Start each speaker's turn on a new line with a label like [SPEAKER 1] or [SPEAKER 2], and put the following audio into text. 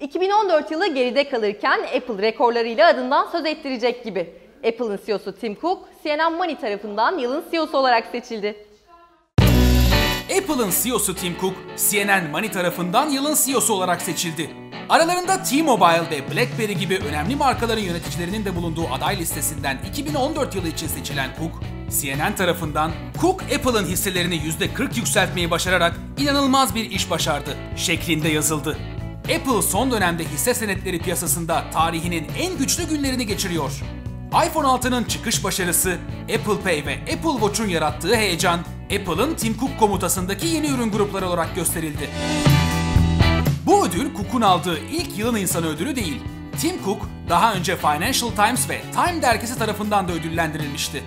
[SPEAKER 1] 2014 yılı geride kalırken Apple rekorlarıyla adından söz ettirecek gibi. Apple'ın CEO'su Tim Cook, CNN Money tarafından yılın CEO'su olarak seçildi.
[SPEAKER 2] Apple'ın CEO'su Tim Cook, CNN Money tarafından yılın CEO'su olarak seçildi. Aralarında T-Mobile ve BlackBerry gibi önemli markaların yöneticilerinin de bulunduğu aday listesinden 2014 yılı için seçilen Cook, CNN tarafından Cook Apple'ın hisselerini %40 yükseltmeyi başararak inanılmaz bir iş başardı şeklinde yazıldı. Apple son dönemde hisse senetleri piyasasında tarihinin en güçlü günlerini geçiriyor. iPhone 6'nın çıkış başarısı, Apple Pay ve Apple Watch'un yarattığı heyecan, Apple'ın Tim Cook komutasındaki yeni ürün grupları olarak gösterildi. Bu ödül Cook'un aldığı ilk yılın insanı ödülü değil. Tim Cook daha önce Financial Times ve Time dergisi tarafından da ödüllendirilmişti.